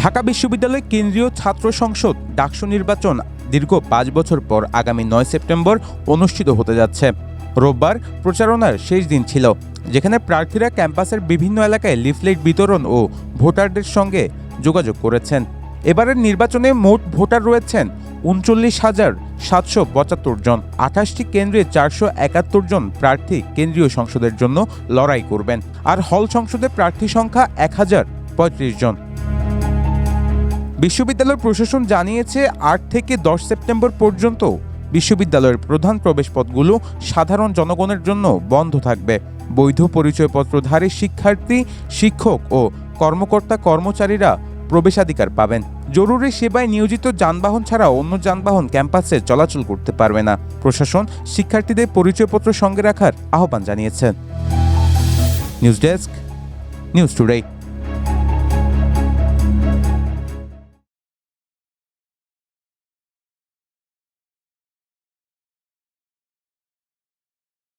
ঢাকা বিশ্ববিদ্যালয় কেন্দ্রীয় ছাত্র সংসদ ডাকসু নির্বাচন দীর্ঘ পাঁচ বছর পর আগামী নয় সেপ্টেম্বর অনুষ্ঠিত হতে যাচ্ছে। রোববার প্রচারণার শেষ দিন ছিল, যেখানে প্রার্থীরা ক্যাম্পাসের বিভিন্ন এলাকায় লিফলেট বিতরণ ও ভোটারদের সঙ্গে যোগাযোগ করেছেন। এবারের নির্বাচনে মোট ভোটার রয়েছেন উনচল্লিশ হাজার সাতশো পঁচাত্তর জন। আঠাশটি কেন্দ্রে চারশো একাত্তর জন প্রার্থী কেন্দ্রীয় সংসদের জন্য লড়াই করবেন। আর হল সংসদে প্রার্থী সংখ্যা এক হাজার পঁয়ত্রিশ জন। বিশ্ববিদ্যালয় প্রশাসন জানিয়েছে, আট থেকে দশ সেপ্টেম্বর পর্যন্ত বিশ্ববিদ্যালয়ের প্রধান প্রবেশপথগুলো সাধারণ জনগণের জন্য বন্ধ থাকবে। বৈধ পরিচয়পত্রধারী শিক্ষার্থী, শিক্ষক ও কর্মকর্তা কর্মচারীরা প্রবেশাধিকার পাবেন। জরুরি সেবায় নিয়োজিত যানবাহন ছাড়া অন্য যানবাহন ক্যাম্পাসে চলাচল করতে পারবে না। প্রশাসন শিক্ষার্থীদের পরিচয়পত্র সঙ্গে রাখার আহ্বান জানিয়েছে। News desk, news today.